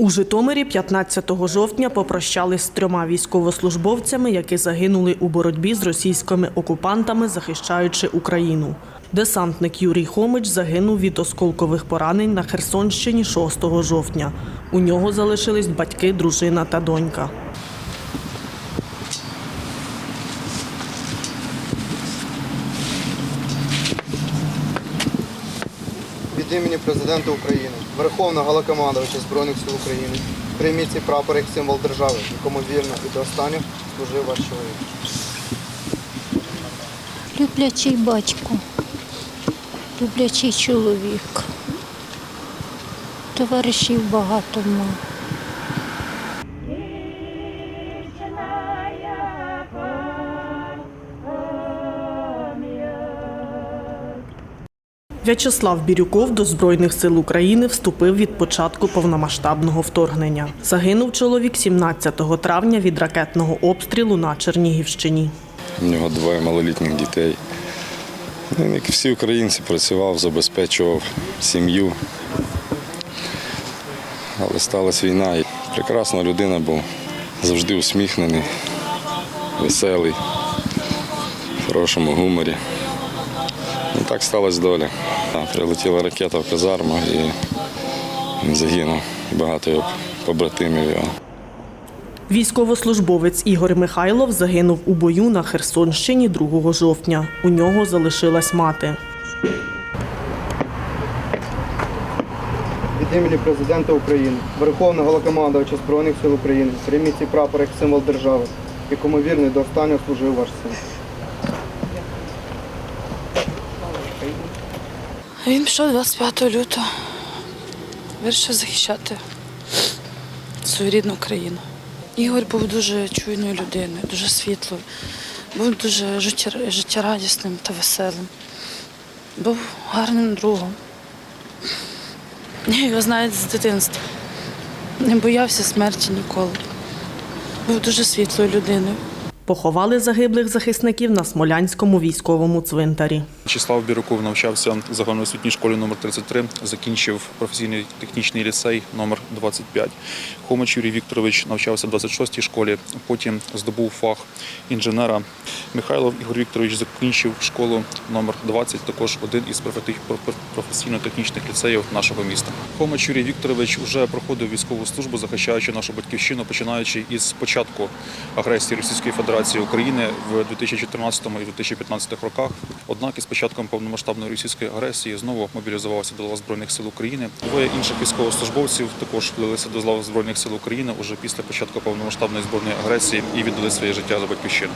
У Житомирі 15 жовтня попрощались з трьома військовослужбовцями, які загинули у боротьбі з російськими окупантами, захищаючи Україну. Десантник Юрій Хомич загинув від осколкових поранень на Херсонщині 6 жовтня. У нього залишились батьки, дружина та донька. Від імені президента України, Верховного Голокомандувача Збройних сил України, прийміть цей прапор як символ держави, якому вірно і до останнього служив ваш чоловік. Люблячий батько, люблячий чоловік. Товаришів багато мав. В'ячеслав Бірюков до Збройних сил України вступив від початку повномасштабного вторгнення. Загинув чоловік 17 травня від ракетного обстрілу на Чернігівщині. У нього двоє малолітніх дітей. Він, як всі українці, працював, забезпечував сім'ю. Але сталася війна. Прекрасна людина був, завжди усміхнений, веселий, в хорошому гуморі. Ну, так сталася доля. Прилетіла ракета в казарму і загинув. Багато його побратимів його. Військовослужбовець Ігор Михайлов загинув у бою на Херсонщині 2 жовтня. У нього залишилась мати. Від імені президента України, Верховного Головнокомандувача Збройних сил України, прийміть цей прапор як символ держави, якому вірно і до останнього служив ваш син. Він пішов 25 лютого. Вирішив захищати свою рідну країну. Ігор був дуже чуйною людиною, дуже світлою, був дуже життєрадісним та веселим. Був гарним другом. Я його знаю з дитинства. Не боявся смерті ніколи. Був дуже світлою людиною. Поховали загиблих захисників на Смолянському військовому цвинтарі. Вячеслав Бірюков навчався в загальноосвітній школі номер 33, закінчив професійний технічний ліцей номер 25. Хомич Юрій Вікторович навчався в 26-й школі, потім здобув фах інженера. Михайлов Ігор Вікторович закінчив школу номер 20, також один із професійно-технічних ліцеїв нашого міста. Хомич Юрій Вікторович вже проходив військову службу, захищаючи нашу батьківщину, починаючи із початку агресії Російської Федерації України в 2014 і 2015 роках. Однак із початком повномасштабної російської агресії знову мобілізувався до лав Збройних сил України. Двоє інших військовослужбовців також влилися до лав Збройних сил України уже після початку повномасштабної збройної агресії і віддали своє життя за батьківщину.